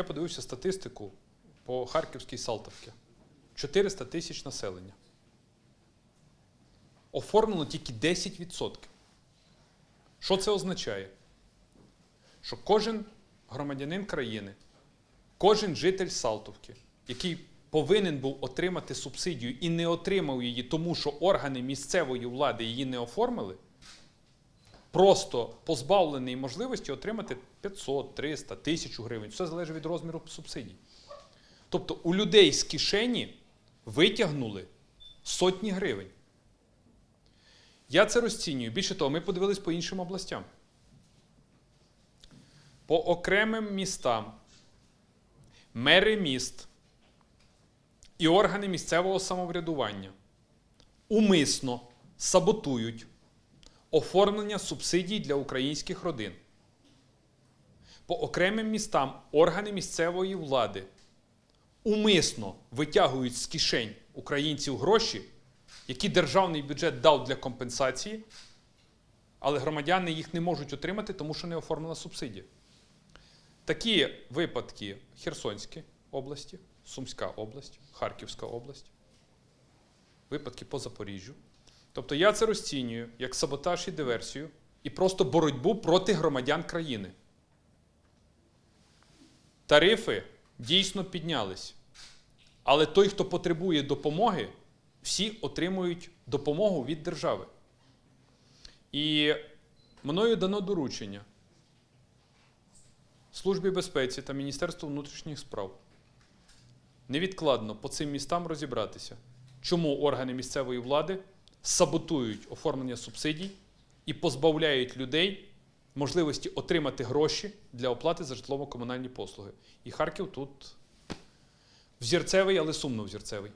Я подивився статистику по Харківській Салтовці. 400 тисяч населення. Оформлено тільки 10%. Що це означає? Що кожен громадянин країни, кожен житель Салтовки, який повинен був отримати субсидію і не отримав її, тому що органи місцевої влади її не оформили, просто позбавлений можливості отримати 500, 300, 1000 гривень. Все залежить від розміру субсидій. Тобто у людей з кишені витягнули сотні гривень. Я це розцінюю. Більше того, ми подивились по іншим областям. По окремим містам мери міст і органи місцевого самоврядування умисно саботують оформлення субсидій для українських родин. По окремим містам органи місцевої влади умисно витягують з кишень українців гроші, які державний бюджет дав для компенсації, але громадяни їх не можуть отримати, тому що не оформлена субсидія. Такі випадки Херсонській області, Сумська область, Харківська область, випадки по Запоріжжю. Тобто я це розцінюю як саботаж і диверсію і просто боротьбу проти громадян країни. Тарифи дійсно піднялись. Але той, хто потребує допомоги, всі отримують допомогу від держави. І мною дано доручення Службі безпеці та Міністерству внутрішніх справ невідкладно по цим містам розібратися, чому органи місцевої влади саботують оформлення субсидій і позбавляють людей можливості отримати гроші для оплати за житлово-комунальні послуги. І Харків тут взірцевий, але сумно взірцевий.